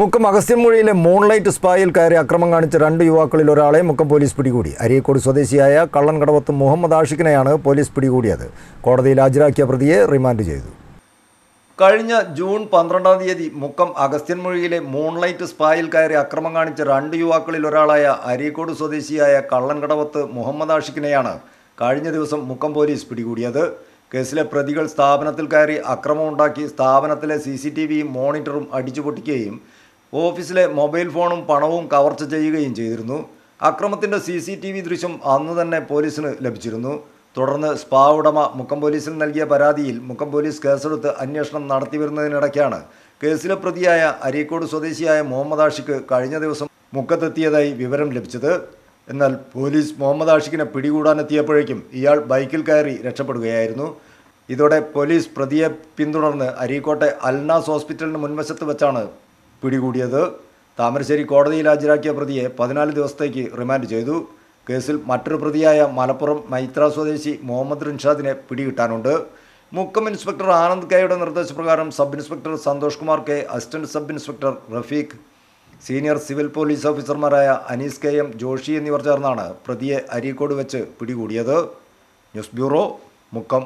Mukkam അഗസ്ത്യൻമുഴയിലെ moonlight സ്പായിൽ കയറി അക്രമം കാണിച്ച രണ്ട് യുവാക്കളിൽ ഒരാളെ മുക്കം പോലീസ് പിടികൂടി. അരീക്കോട് സ്വദേശിയായ കള്ളൻകടവത്ത് മുഹമ്മദ് ആഷിഖിനെയാണ് പോലീസ് പിടികൂടിയത്. കോടതിയിൽ ഹാജരാക്കിയ പ്രതിയെ റിമാൻഡ് ചെയ്തു. കഴിഞ്ഞ ജൂൺ പന്ത്രണ്ടാം തീയതി മുക്കം അഗസ്ത്യൻമൊഴിയിലെ മൂൺലൈറ്റ് സ്പായിൽ കയറി അക്രമം കാണിച്ച രണ്ട് യുവാക്കളിൽ ഒരാളായ അരീക്കോട് സ്വദേശിയായ കള്ളൻകടവത്ത് മുഹമ്മദ് ആഷിഖിനെയാണ് കഴിഞ്ഞ ദിവസം മുക്കം പോലീസ് പിടികൂടിയത്. കേസിലെ പ്രതികൾ സ്ഥാപനത്തിൽ കയറി അക്രമമുണ്ടാക്കി സ്ഥാപനത്തിലെ സി സി ടി വിയും മോണിറ്ററും അടിച്ചുപൊട്ടിക്കുകയും ഓഫീസിലെ മൊബൈൽ ഫോണും പണവും കവർച്ച ചെയ്യുകയും ചെയ്തിരുന്നു. അക്രമത്തിന്റെ സി സി ടി വി ദൃശ്യം അന്ന് തന്നെ പോലീസിന് ലഭിച്ചിരുന്നു. തുടർന്ന് സ്പാ ഉടമ മുക്കം പോലീസിൽ നൽകിയ പരാതിയിൽ മുക്കം പോലീസ് കേസെടുത്ത് അന്വേഷണം നടത്തിവരുന്നതിനിടയ്ക്കാണ് കേസിലെ പ്രതിയായ അരീക്കോട് സ്വദേശിയായ മുഹമ്മദ് ആഷിക്ക് കഴിഞ്ഞ ദിവസം മുക്കത്തെത്തിയതായി വിവരം ലഭിച്ചത്. എന്നാൽ പോലീസ് മുഹമ്മദ് ആഷിഖിനെ പിടികൂടാനെത്തിയപ്പോഴേക്കും ഇയാൾ ബൈക്കിൽ കയറി രക്ഷപ്പെടുകയായിരുന്നു. ഇതോടെ പോലീസ് പ്രതിയെ പിന്തുടർന്ന് അരീക്കോട്ടെ അൽനാസ് ഹോസ്പിറ്റലിന് മുൻവശത്ത് വെച്ചാണ് പിടികൂടിയത്. താമരശ്ശേരി കോടതിയിൽ ഹാജരാക്കിയ പ്രതിയെ പതിനാല് ദിവസത്തേക്ക് റിമാൻഡ് ചെയ്തു. കേസിൽ മറ്റൊരു പ്രതിയായ മലപ്പുറം മൈത്ര സ്വദേശി മുഹമ്മദ് റിൻഷാദിനെ പിടികിട്ടാനുണ്ട്. മുക്കം ഇൻസ്പെക്ടർ ആനന്ദ് കെയുടെ നിർദ്ദേശപ്രകാരം sub inspector Santhosh Kumar K assistant sub inspector Rafeeq senior civil police ഓഫീസർമാരായ അനീസ് കെ എം ജോഷി എന്നിവർ ചേർന്നാണ് പ്രതിയെ അരീക്കോട് വെച്ച് പിടികൂടിയത്. News bureau Mukkam.